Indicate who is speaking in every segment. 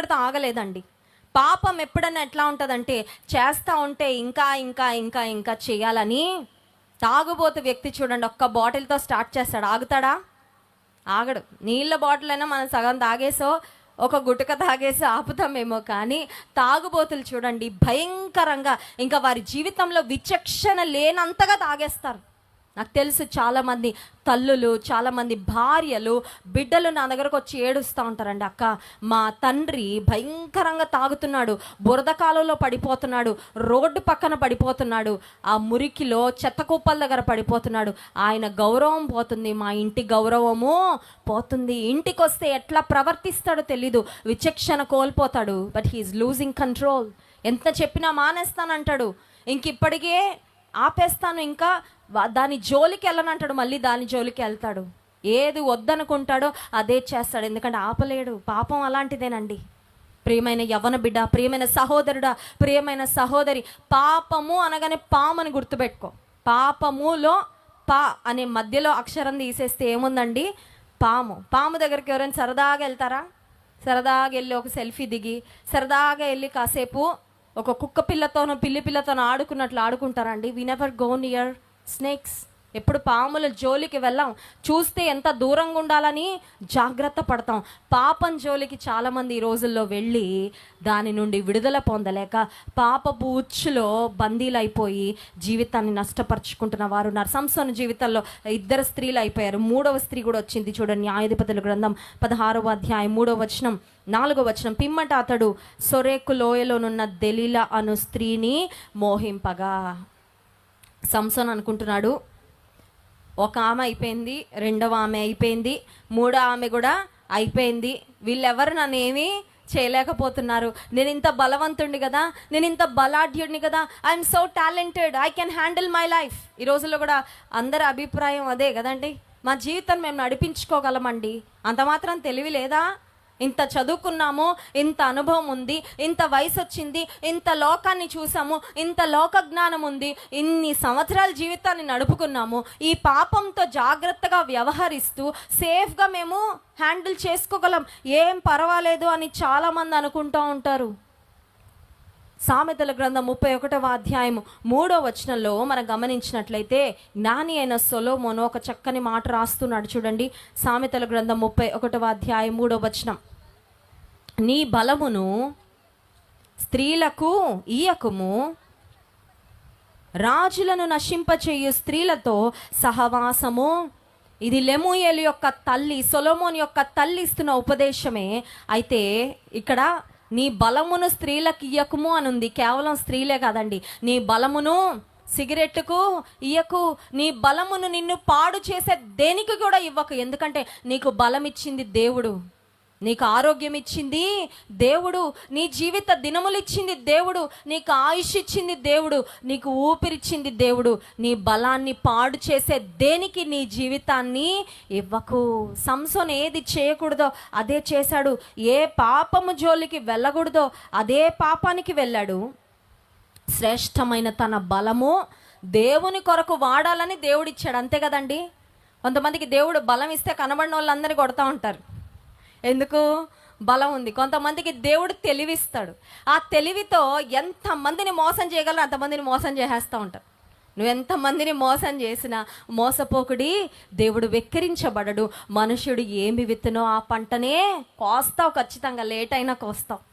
Speaker 1: అక్కడితో ఆగలేదండి. పాపం ఎప్పుడన్నా ఎట్లా ఉంటుందంటే చేస్తూ ఉంటే ఇంకా ఇంకా ఇంకా ఇంకా చేయాలని తాగుబోతు వ్యక్తి చూడండి ఒక్క బాటిల్తో స్టార్ట్ చేస్తాడు. ఆగుతాడా? ఆగడు. నీళ్ళ బాటిల్ అయినా మనం సగం తాగేసో ఒక గుటక తాగేసి ఆపుతామేమో కానీ తాగుబోతులు చూడండి భయంకరంగా. ఇంకా వారి జీవితంలో విచక్షణ లేనంతగా తాగేస్తారు. నాకు తెలుసు చాలామంది తల్లులు చాలామంది భార్యలు బిడ్డలు నా దగ్గరకు వచ్చి ఏడుస్తూ ఉంటారండి అక్క. మా తండ్రి భయంకరంగా తాగుతున్నాడు బురద కాలంలో పడిపోతున్నాడు రోడ్డు పక్కన పడిపోతున్నాడు ఆ మురికిలో చెత్త కుప్పల దగ్గర పడిపోతున్నాడు. ఆయన గౌరవం పోతుంది మా ఇంటి గౌరవము పోతుంది. ఇంటికి వస్తే ఎట్లా ప్రవర్తిస్తాడో తెలీదు విచక్షణ కోల్పోతాడు బట్ హీఈస్ లూజింగ్ కంట్రోల్ ఎంత చెప్పినా మానేస్తానంటాడు. ఇంక ఇప్పటికే ఆపేస్తాను ఇంకా దాని జోలికి వెళ్ళనంటాడు మళ్ళీ దాని జోలికి వెళ్తాడు. ఏది వద్దనుకుంటాడో అదే చేస్తాడు. ఎందుకంటే ఆపలేడు. పాపం అలాంటిదేనండి. ప్రియమైన యవ్వన బిడ్డ ప్రియమైన సహోదరుడా ప్రియమైన సహోదరి పాపము అనగానే పామని గుర్తుపెట్టుకో. పాపములో పా అనే మధ్యలో అక్షరం తీసేస్తే ఏముందండి? పాము. పాము దగ్గరికి ఎవరైనా సరదాగా వెళ్తారా? సరదాగా వెళ్ళి ఒక సెల్ఫీ దిగి సరదాగా వెళ్ళి కాసేపు ఒక కుక్క పిల్లతోనో పిల్లి పిల్లతోనో ఆడుకున్నట్లు ఆడుకుంటారండి we never go near snakes. ఎప్పుడు పాముల జోలికి వెళ్ళాం. చూస్తే ఎంత దూరంగా ఉండాలని జాగ్రత్త పడతాం. పాపం జోలికి చాలామంది ఈ రోజుల్లో వెళ్ళి దాని నుండి విడుదల పొందలేక పాపపు ఉచ్చులో బందీలైపోయి జీవితాన్ని నష్టపరుచుకుంటున్న వారు ఉన్నారు. సంసోను జీవితంలో ఇద్దరు స్త్రీలు అయిపోయారు. మూడవ స్త్రీ కూడా వచ్చింది చూడండి న్యాయాధిపతుల గ్రంథం పదహారవ అధ్యాయం మూడవ వచనం నాలుగో వచనం. పిమ్మట అతడు సొరేకు లోయలోనున్న దెలీల అను స్త్రీని మోహింపగా. సంసోన్ అనుకుంటున్నాడు. ఒక ఆమె అయిపోయింది రెండవ ఆమె అయిపోయింది మూడో ఆమె కూడా అయిపోయింది. వీళ్ళెవరు నన్ను ఏమీ చేయలేకపోతున్నారు. నేను ఇంత బలవంతుడిని కదా నేను ఇంత బలాఢ్యుడిని కదా I'm so talented I can handle my life ఈ రోజుల్లో కూడా అందరి అభిప్రాయం అదే కదండి. మా జీవితం మేము నడిపించుకోగలమండి. అంత మాత్రం తెలివి లేదా? ఇంత చదువుకున్నాము ఇంత అనుభవం ఉంది ఇంత వయసు వచ్చింది ఇంత లోకాన్ని చూసాము ఇంత లోక జ్ఞానం ఉంది ఇన్ని సంవత్సరాల జీవితాన్ని నడుపుకున్నాము ఈ పాపంతో జాగ్రత్తగా వ్యవహరిస్తూ సేఫ్గా మేము హ్యాండిల్ చేసుకోగలం. ఏం పర్వాలేదు అని చాలామంది అనుకుంటూ ఉంటారు. సామెతల గ్రంథం ముప్పై ఒకటవ అధ్యాయము మూడో వచనంలో మనం గమనించినట్లయితే జ్ఞాని అయిన సొలోమోను ఒక చక్కని మాట రాస్తున్నాడు చూడండి సామెతల గ్రంథం ముప్పై ఒకటవ అధ్యాయం మూడో వచనం. నీ బలమును స్త్రీలకు ఈయకుము రాజులను నశింపచేయు స్త్రీలతో సహవాసము. ఇది లెముయేలు యొక్క తల్లి సొలోమోన్ యొక్క తల్లి ఇస్తున్న ఉపదేశమే. అయితే ఇక్కడ నీ బలమును స్త్రీలకు ఇయ్యకుము అని ఉంది కేవలం స్త్రీలే కాదండి. నీ బలమును సిగరెట్కు ఇయ్యకు నీ బలమును నిన్ను పాడు చేసే దేనికి కూడా ఇవ్వకు. ఎందుకంటే నీకు బలం ఇచ్చింది దేవుడు. నీకు ఆరోగ్యం ఇచ్చింది దేవుడు నీ జీవిత దినములు ఇచ్చింది దేవుడు నీకు ఆయుష్ ఇచ్చింది దేవుడు నీకు ఊపిరిచ్చింది దేవుడు నీ బలాన్ని పాడు చేసే దేనికి నీ జీవితాన్ని ఇవ్వకు. సంసోన్ ఏది చేయకూడదో అదే చేశాడు. ఏ పాపము జోలికి వెళ్ళకూడదో అదే పాపానికి వెళ్ళాడు. శ్రేష్టమైన తన బలము దేవుని కొరకు వాడాలని దేవుడిచ్చాడు. అంతే కదండి? కొంతమందికి దేవుడు బలం ఇస్తే కనబడిన వాళ్ళందరినీ కొడతా ఉంటారు. ఎందుకు? బలం ఉంది. కొంతమందికి దేవుడు తెలివిస్తాడు. ఆ తెలివితో ఎంతమందిని మోసం చేయగలరో అంతమందిని మోసం చేసేస్తూ ఉంటారు. నువ్వు ఎంతమందిని మోసం చేసినా మోసపోకుడి దేవుడు వెక్కిరించబడడు. మనుషుడు ఏమి విత్తునో ఆ పంటనే కోస్తావు ఖచ్చితంగా. లేట్ అయినా కోస్తావు.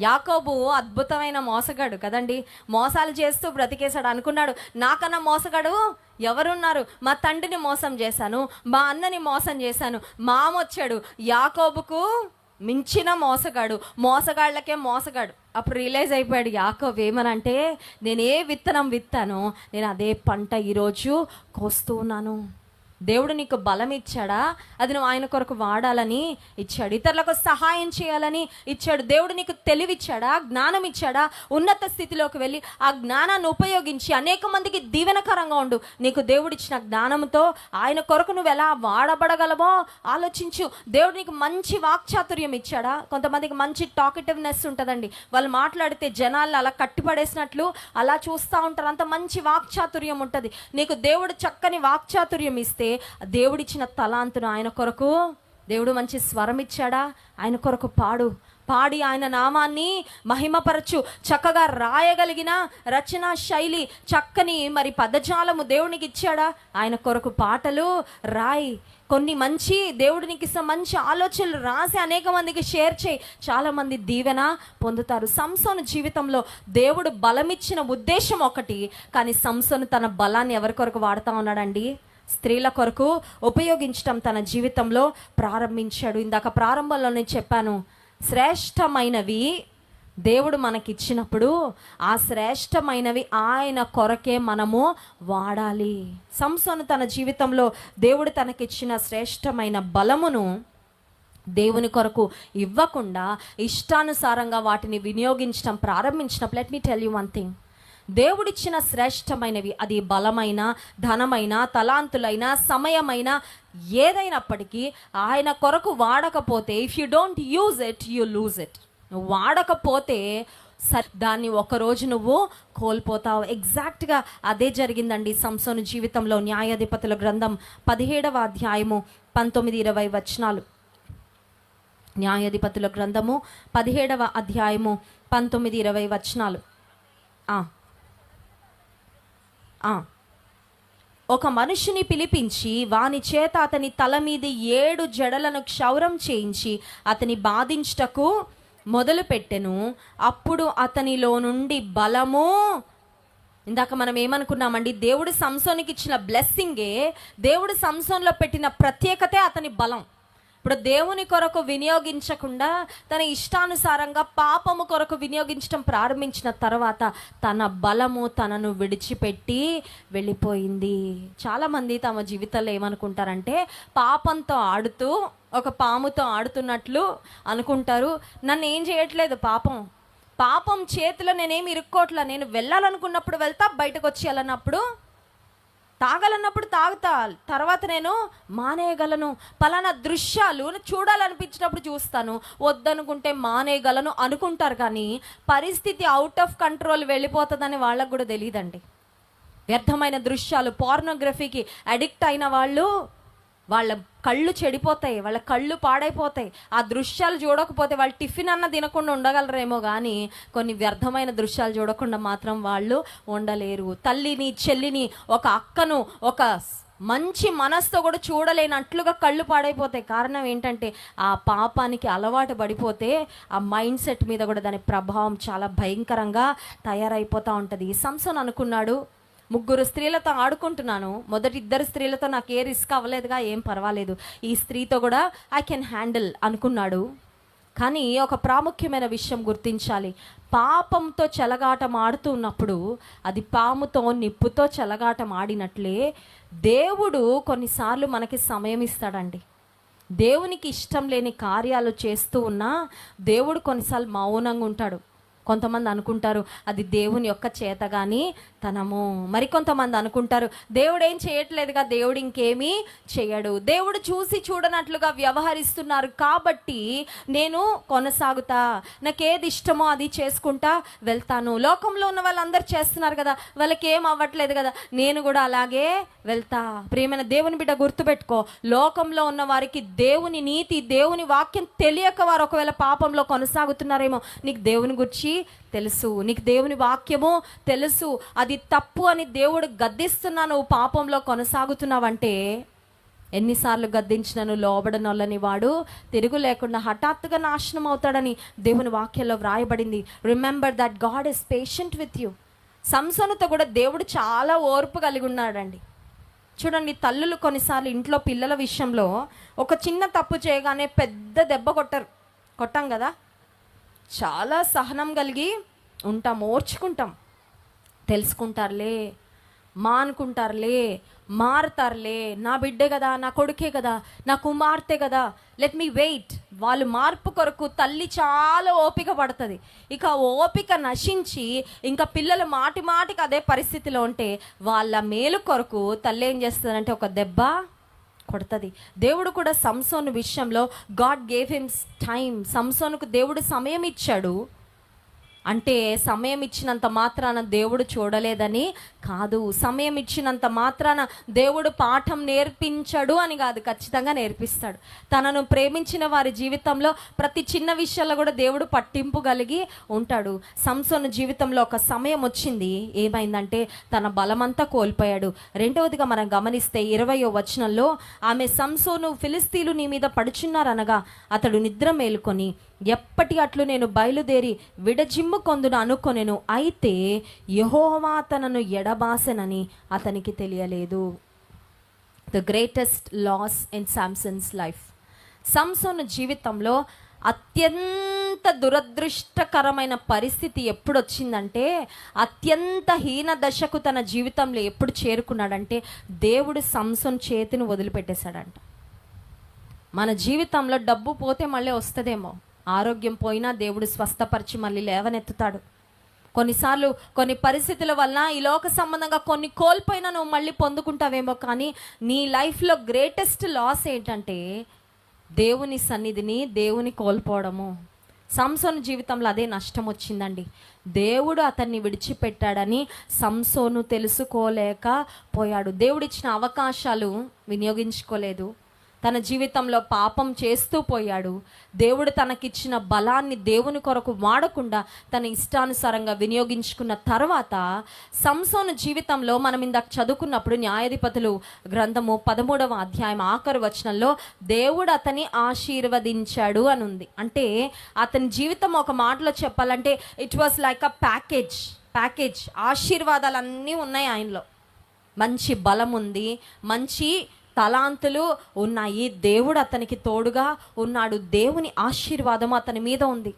Speaker 1: యాకోబు అద్భుతమైన మోసగాడు కదండి. మోసాలు చేస్తూ బ్రతికేశాడు. అనుకున్నాడు నాకన్నా మోసగాడు ఎవరున్నారు? మా తండ్రిని మోసం చేశాను మా అన్నని మోసం చేశాను. మామొచ్చాడు యాకోబుకు మించిన మోసగాడు మోసగాళ్ళకే మోసగాడు. అప్పుడు రియలైజ్ అయిపోయాడు యాకోబు ఏమనంటే నేను ఏ విత్తనం విత్తానో నేను అదే పంట ఈరోజు కోస్తూ ఉన్నాను. దేవుడు నీకు బలం ఇచ్చాడా? అది నువ్వు ఆయన కొరకు వాడాలని ఇచ్చాడు. ఇతరులకు సహాయం చేయాలని ఇచ్చాడు. దేవుడు నీకు తెలివిచ్చాడా? జ్ఞానం ఇచ్చాడా? ఉన్నత స్థితిలోకి వెళ్ళి ఆ జ్ఞానాన్ని ఉపయోగించి అనేక మందికి దీవెనకరంగా ఉండు. నీకు దేవుడిచ్చిన జ్ఞానంతో ఆయన కొరకు నువ్వు ఎలా వాడబడగలవో ఆలోచించు. దేవుడు నీకు మంచి వాక్చాతుర్యం ఇచ్చాడా? కొంతమందికి మంచి టాకెటివ్నెస్ ఉంటుందండి. వాళ్ళు మాట్లాడితే జనాలు అలా కట్టిపడేసినట్లు అలా చూస్తూ ఉంటారు. అంత మంచి వాక్చాతుర్యం ఉంటుంది. నీకు దేవుడు చక్కని వాక్చాతుర్యం ఇస్తే దేవుడిచ్చిన తలాంతును ఆయన కొరకు దేవుడు మంచి స్వరం ఇచ్చాడా? ఆయన కొరకు పాడు. పాడి ఆయన నామాన్ని మహిమపరచు. చక్కగా రాయగలిగిన రచనా శైలి చక్కని మరి పదజాలము దేవునికి ఇచ్చాడా? ఆయన కొరకు పాటలు రాయి. కొన్ని మంచి దేవుడినికి మంచి ఆలోచనలు రాసి అనేక మందికి షేర్ చేయి. చాలా మంది దీవెన పొందుతారు. సంసోను జీవితంలో దేవుడు బలమిచ్చిన ఉద్దేశం ఒకటి కానీ సంసోను తన బలాన్ని ఎవరి కొరకు వాడుతా ఉన్నాడండి? స్త్రీల కొరకు ఉపయోగించటం తన జీవితంలో ప్రారంభించాడు. ఇందాక ప్రారంభంలో నేను చెప్పాను శ్రేష్టమైనవి దేవుడు మనకిచ్చినప్పుడు ఆ శ్రేష్టమైనవి ఆయన కొరకే మనము వాడాలి. సంసోను తన జీవితంలో దేవుడు తనకిచ్చిన శ్రేష్టమైన బలమును దేవుని కొరకు ఇవ్వకుండా ఇష్టానుసారంగా వాటిని వినియోగించడం ప్రారంభించినప్పుడు let me tell you one thing దేవుడిచ్చిన శ్రేష్టమైనవి. అది బలమైన ధనమైన తలాంతులైన సమయమైన ఏదైనప్పటికీ ఆయన కొరకు వాడకపోతే if you don't use it you lose it వాడకపోతే స- దాన్ని ఒకరోజు నువ్వు కోల్పోతావు. ఎగ్జాక్ట్గా అదే జరిగిందండి సంసోను జీవితంలో న్యాయాధిపతుల గ్రంథం పదిహేడవ అధ్యాయము పంతొమ్మిది ఇరవై వచనాలు. న్యాయాధిపతుల గ్రంథము పదిహేడవ అధ్యాయము పంతొమ్మిది ఇరవై వచనాలు. ఒక మనుషుని పిలిపించి వాని చేత అతని తల మీద ఏడు జడలను క్షౌరం చేయించి అతని బాధించుటకు మొదలుపెట్టెను. అప్పుడు అతనిలో నుండి బలము ఇందాక మనం ఏమనుకున్నామండి? దేవుడు సంసోనికి ఇచ్చిన బ్లెస్సింగే దేవుడు సంసోన్లో పెట్టిన ప్రత్యేకతే అతని బలం. ఇప్పుడు దేవుని కొరకు వినియోగించకుండా తన ఇష్టానుసారంగా పాపము కొరకు వినియోగించడం ప్రారంభించిన తర్వాత తన బలము తనను విడిచిపెట్టి వెళ్ళిపోయింది. చాలామంది తమ జీవితంలో ఏమనుకుంటారంటే పాపంతో ఆడుతూ ఒక పాముతో ఆడుతున్నట్లు అనుకుంటారు. నన్ను ఏం చేయట్లేదు పాపం. పాపం చేతిలో నేనేమి ఇరుక్కోట్లా. నేను వెళ్ళాలనుకున్నప్పుడు వెళ్తా బయటకు వచ్చేయాలన్నప్పుడు తాగాలన్నప్పుడు తాగుతా. తర్వాత నేను మానేయగలను. పలానా దృశ్యాలు చూడాలనిపించినప్పుడు చూస్తాను. వద్దనుకుంటే మానేయగలను అనుకుంటారు కానీ పరిస్థితి అవుట్ ఆఫ్ కంట్రోల్ వెళ్ళిపోతుందని వాళ్ళకు కూడా తెలియదండి. వ్యర్థమైన దృశ్యాలు పార్నోగ్రఫీకి అడిక్ట్ అయిన వాళ్ళు వాళ్ళ కళ్ళు చెడిపోతాయి వాళ్ళ కళ్ళు పాడైపోతాయి. ఆ దృశ్యాలు చూడకపోతే వాళ్ళు టిఫిన్ అన్న తినకుండా ఉండగలరేమో కానీ కొన్ని వ్యర్థమైన దృశ్యాలు చూడకుండా మాత్రం వాళ్ళు ఉండలేరు. తల్లిని చెల్లిని ఒక అక్కను ఒక మంచి మనసుతో కూడా చూడలేనట్లుగా కళ్ళు పాడైపోతాయి. కారణం ఏంటంటే ఆ పాపానికి అలవాటు పడిపోతే ఆ మైండ్ సెట్ మీద కూడా దాని ప్రభావం చాలా భయంకరంగా తయారైపోతూ ఉంటుంది. సంసన్ అనుకున్నాడు ముగ్గురు స్త్రీలతో ఆడుకుంటున్నాను. మొదటి ఇద్దరు స్త్రీలతో నాకు ఏ రిస్క్ అవ్వలేదుగా ఏం పర్వాలేదు. ఈ స్త్రీతో కూడా ఐ కెన్ హ్యాండిల్ అనుకున్నాడు. కానీ ఒక ప్రాముఖ్యమైన విషయం గుర్తించాలి. పాపంతో చెలగాటం ఆడుతూ ఉన్నప్పుడు అది పాముతో నిప్పుతో చెలగాటం ఆడినట్లే దేవుడు కొన్నిసార్లు మనకి సమయం ఇస్తాడండి. దేవునికి ఇష్టం లేని కార్యాలు చేస్తూ ఉన్నా దేవుడు కొన్నిసార్లు మౌనంగా ఉంటాడు. కొంతమంది అనుకుంటారు అది దేవుని యొక్క చేత కానీ తనము. మరికొంతమంది అనుకుంటారు దేవుడు ఏం చేయట్లేదుగా దేవుడు ఇంకేమీ చేయడు. దేవుడు చూసి చూడనట్లుగా వ్యవహరిస్తున్నారు కాబట్టి నేను కొనసాగుతా. నాకు ఏది ఇష్టమో అది చేసుకుంటా వెళ్తాను. లోకంలో ఉన్న వాళ్ళందరూ చేస్తున్నారు కదా వాళ్ళకి ఏం అవ్వట్లేదు కదా నేను కూడా అలాగే వెళ్తా. ప్రియమైన దేవుని బిడ్డ గుర్తుపెట్టుకో లోకంలో ఉన్న వారికి దేవుని నీతి దేవుని వాక్యం తెలియక వారు ఒకవేళ పాపంలో కొనసాగుతున్నారేమో నీకు దేవుని గురించి తెలుసు. నీకు దేవుని వాక్యము తెలుసు. అది తప్పు అని దేవుడు గద్దిస్తున్నా నువ్వు పాపంలో కొనసాగుతున్నావంటే ఎన్నిసార్లు గద్దించినను లోబడనొల్లని వాడు తిరుగు లేకుండా హఠాత్తుగా నాశనం అవుతాడని దేవుని వాక్యంలో వ్రాయబడింది. Remember that God is patient with you సంసనుతో కూడా దేవుడు చాలా ఓర్పు కలిగి ఉన్నాడండి. చూడండి తల్లులు కొన్నిసార్లు ఇంట్లో పిల్లల విషయంలో ఒక చిన్న తప్పు చేయగానే పెద్ద దెబ్బ కొట్టరు. కొట్టాం కదా? చాలా సహనం కలిగి ఉంటాం ఓర్చుకుంటాం. తెలుసుకుంటారులే మానుకుంటారులే మారుతారులే. నా బిడ్డే కదా నా కొడుకే కదా నా కుమార్తె కదా. లెట్ మీ వెయిట్ వాళ్ళు మార్పు కొరకు తల్లి చాలా ఓపిక పడుతుంది. ఇక ఓపిక నశించి ఇంకా పిల్లలు మాటి మాటికి అదే పరిస్థితిలో ఉంటే వాళ్ళ మేలు కొరకు తల్లి ఏం చేస్తుందంటే ఒక దెబ్బ కొడుతుంది. దేవుడు కూడా సంసోన్ విషయంలో గాడ్ గేవ్ హిమ్ టైం సంసోన్కు దేవుడు సమయం ఇచ్చాడు. అంటే సమయం ఇచ్చినంత మాత్రాన దేవుడు చూడలేదని కాదు. సమయం ఇచ్చినంత మాత్రాన దేవుడు పాఠం నేర్పించడు అని కాదు ఖచ్చితంగా నేర్పిస్తాడు. తనను ప్రేమించిన వారి జీవితంలో ప్రతి చిన్న విషయాల్లో కూడా దేవుడు పట్టింపు కలిగి ఉంటాడు. సంసోను జీవితంలో ఒక సమయం వచ్చింది. ఏమైందంటే తన బలమంతా కోల్పోయాడు. రెండవదిగా మనం గమనిస్తే ఇరవయో వచనంలో ఆమె సంసోను ఫిలిస్తీలు నీ మీద పడుచున్నారనగా అతడు నిద్ర మేలుకొని ఎప్పటి అట్లు నేను బయలుదేరి విడజిమ్ము కొందును అనుకొనెను. అయితే యహోవా తనను ఎడ ఎడబాసనని అతనికి తెలియలేదు. The greatest loss in Samson's life Samson జీవితంలో అత్యంత దురదృష్టకరమైన పరిస్థితి ఎప్పుడు వచ్చిందంటే అత్యంత హీన దశకు తన జీవితంలో ఎప్పుడు చేరుకున్నాడంటే దేవుడు సంసోన్ చేతిని వదిలిపెట్టేశాడంట. మన జీవితంలో డబ్బు పోతే మళ్ళీ వస్తుందేమో. ఆరోగ్యం పోయినా దేవుడు స్వస్థపరిచి మళ్ళీ లేవనెత్తుతాడు. కొన్నిసార్లు కొన్ని పరిస్థితుల వల్ల ఈ లోక సంబంధంగా కొన్ని కోల్పోయినా నువ్వు మళ్ళీ పొందుకుంటావేమో కానీ నీ లైఫ్లో గ్రేటెస్ట్ లాస్ ఏంటంటే దేవుని సన్నిధిని దేవుని కోల్పోవడము. సంసోను జీవితంలో అదే నష్టం వచ్చిందండి. దేవుడు అతన్ని విడిచిపెట్టాడని సంసోను తెలుసుకోలేక పోయాడు. దేవుడిచ్చిన అవకాశాలు వినియోగించుకోలేదు. తన జీవితంలో పాపం చేస్తూ పోయాడు. దేవుడు తనకిచ్చిన బలాన్ని దేవుని కొరకు వాడకుండా తన ఇష్టానుసారంగా వినియోగించుకున్న తర్వాత సంసోను జీవితంలో మనం ఇందాక చదువుకున్నప్పుడు న్యాయాధిపతులు గ్రంథము పదమూడవ అధ్యాయం ఆఖరు వచనంలో దేవుడు అతని ఆశీర్వదించాడు అని ఉంది అంటే అతని జీవితం ఒక మాటలో చెప్పాలంటే it was like a package package ఆశీర్వాదాలన్నీ ఉన్నాయి ఆయనలో. మంచి బలం ఉంది మంచి తలాంతులు ఉన్నాయి. దేవుడు అతనికి తోడుగా ఉన్నాడు. దేవుని ఆశీర్వాదం అతని మీద ఉంది.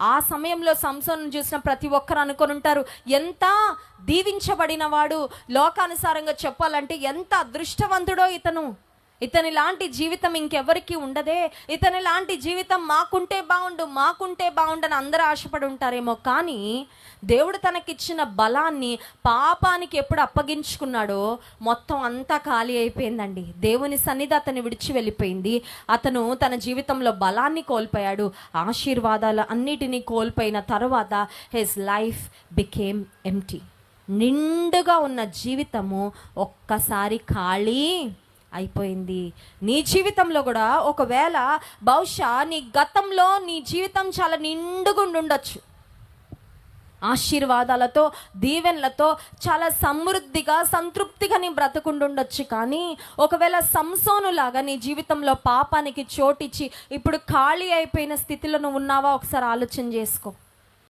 Speaker 1: ఆ సమయంలో సంసోను చూసిన ప్రతి ఒక్కరు అనుకొని ఉంటారు ఎంత దీవించబడిన వాడు. లోకానుసారంగా చెప్పాలంటే ఎంత అదృష్టవంతుడో ఇతను. ఇతని లాంటి జీవితం ఇంకెవరికి ఉండదే. ఇతని లాంటి జీవితం మాకుంటే బాగుండు మాకుంటే బాగుండని అందరూ ఆశపడి ఉంటారేమో. కానీ దేవుడు తనకిచ్చిన బలాన్ని పాపానికి ఎప్పుడు అప్పగించుకున్నాడో మొత్తం అంతా ఖాళీ అయిపోయిందండి. దేవుని సన్నిధి అతను విడిచి వెళ్ళిపోయింది. అతను తన జీవితంలో బలాన్ని కోల్పోయాడు. ఆశీర్వాదాలు అన్నిటినీ కోల్పోయిన తర్వాత హిస్ లైఫ్ బికేమ్ ఎంటీ నిండుగా ఉన్న జీవితము ఒక్కసారి ఖాళీ అయిపోయింది. నీ జీవితంలో కూడా ఒకవేళ బహుశా నీ గతంలో నీ జీవితం చాలా నిండుగా ఉండొచ్చు. ఆశీర్వాదాలతో దీవెనలతో చాలా సమృద్ధిగా సంతృప్తిగా నీ బ్రతకుండుండొచ్చు కానీ ఒకవేళ సంసోనులాగా నీ జీవితంలో పాపానికి చోటిచ్చి ఇప్పుడు ఖాళీ అయిపోయిన స్థితిలో నువ్వు ఉన్నావా? ఒకసారి ఆలోచన చేసుకో.